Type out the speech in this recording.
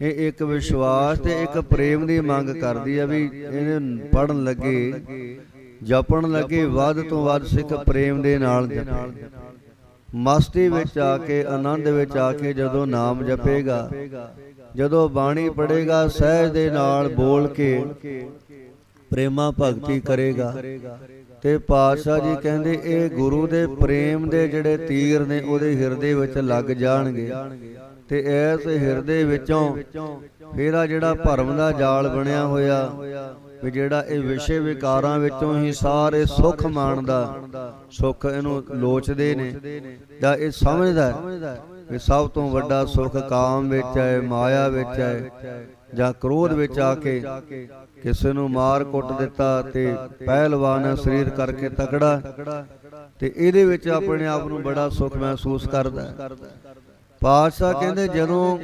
ਇਹ ਇੱਕ ਵਿਸ਼ਵਾਸ ਤੇ ਇੱਕ ਪ੍ਰੇਮ ਦੀ ਮੰਗ ਕਰਦੀ ਆ ਵੀ ਇਹਨੇ ਪੜਨ ਲੱਗੇ, ਜਪਣ ਲੱਗੇ, ਵੱਧ ਤੋਂ ਵੱਧ ਸਿੱਖ ਪ੍ਰੇਮ ਦੇ ਨਾਲ ਜਪੇ। ਮਸਤੀ ਵਿੱਚ ਆ ਕੇ, ਆਨੰਦ ਵਿੱਚ ਆ ਕੇ ਜਦੋਂ ਨਾਮ ਜਪੇਗਾ, ਜਦੋਂ ਬਾਣੀ ਪੜੇਗਾ ਸਹਿਜ ਦੇ ਨਾਲ ਬੋਲ ਕੇ ਪ੍ਰੇਮਾ ਭਗਤੀ ਕਰੇਗਾ। ਤੇ ਪਾਤਸ਼ਾਹ ਜੀ ਕਹਿੰਦੇ, ਇਹ ਗੁਰੂ ਦੇ ਪ੍ਰੇਮ ਦੇ ਜਿਹੜੇ ਤੀਰ ਨੇ, ਉਹਦੇ ਹਿਰਦੇ ਵਿੱਚ ਲੱਗ ਜਾਣਗੇ। ਤੇ ਇਸ ਹਿਰਦੇ ਵਿੱਚੋਂ ਫਿਰ ਆ ਜਿਹੜਾ ਭਰਮ ਦਾ ਜਾਲ ਬਣਿਆ ਹੋਇਆ, ਵੀ ਜਿਹੜਾ ਇਹ ਵਿਸ਼ੇ ਵਿਕਾਰਾਂ ਵਿੱਚੋਂ ਹੀ ਸਾਰੇ ਸੁੱਖ ਮਾਣਦਾ, ਸੁੱਖ ਇਹਨੂੰ ਲੋਚਦੇ ਨੇ ਜਾਂ ਇਹ ਸਮਝਦਾ ਵੀ ਸਭ ਤੋਂ ਵੱਡਾ ਸੁੱਖ ਕਾਮ ਵਿੱਚ ਹੈ, ਮਾਇਆ ਵਿੱਚ ਹੈ। ਜਾਂ ਕ੍ਰੋਧ ਵਿੱਚ ਆ ਕੇ ਕਿਸੇ ਨੂੰ ਮਾਰ ਕੁੱਟ ਦਿੱਤਾ ਤੇ ਪਹਿਲਵਾਨ ਸਰੀਰ ਕਰਕੇ ਤਕੜਾ ਤੇ ਇਹਦੇ ਵਿੱਚ ਆਪਣੇ ਆਪ ਨੂੰ ਬੜਾ ਸੁੱਖ ਮਹਿਸੂਸ ਕਰਦਾ ਹੈ। ਪਾਤਸ਼ਾਹ ਕਹਿੰਦੇ ਜਦੋਂ